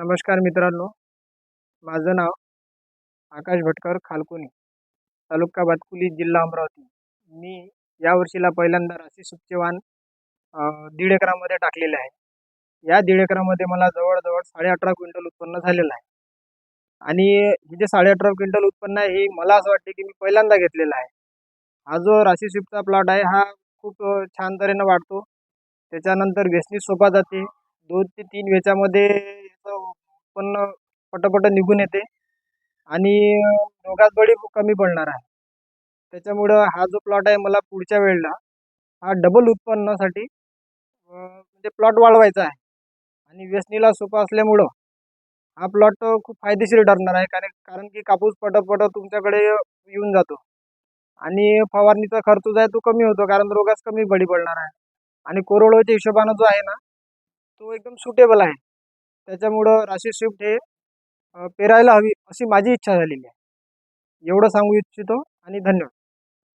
नमस्कार मित्रांनो. माझं नाव आकाश भटकर खालकुनी तालुका भातकुली जिल्हा अमरावती. मी या वर्षीला पहिल्यांदा राशी सुपचेवान दीड एकरामध्ये टाकलेले आहे. या दीड एकरामध्ये मला जवळजवळ साडे अठरा क्विंटल उत्पन्न झालेलं आहे. आणि हे जे साडे अठरा क्विंटल उत्पन्न आहे हे मला असं वाटते की मी पहिल्यांदा घेतलेला आहे. हा जो राशी स्विपचा प्लॉट आहे हा खूप छान तऱ्हेनं वाढतो. त्याच्यानंतर वेचणी सोपा जाते. दोन ते तीन वेचामध्ये उत्पन्न पटापट निघून येते. आणि रोगात बळी कमी पडणार आहे. त्याच्यामुळं हा जो प्लॉट आहे मला पुढच्या वेळेला हा डबल उत्पन्नासाठी म्हणजे प्लॉट वाढवायचा आहे. आणि व्यसनीला सोपा असल्यामुळं हा प्लॉट खूप फायदेशीर ठरणार आहे. कारण कारण की कापूस पटापट तुमच्याकडे येऊन जातो. आणि फवारणीचा खर्च जो आहे तो कमी होतो. कारण रोगास कमी बळी पडणार आहे. आणि कोरोडोच्या हिशोबानं जो आहे ना तो एकदम सुटेबल आहे. त्याच्यामुळं राशी स्विफ्ट हे पेरायला हवी अशी माझी इच्छा झालेली आहे. एवढं सांगू इच्छितो आणि धन्यवाद.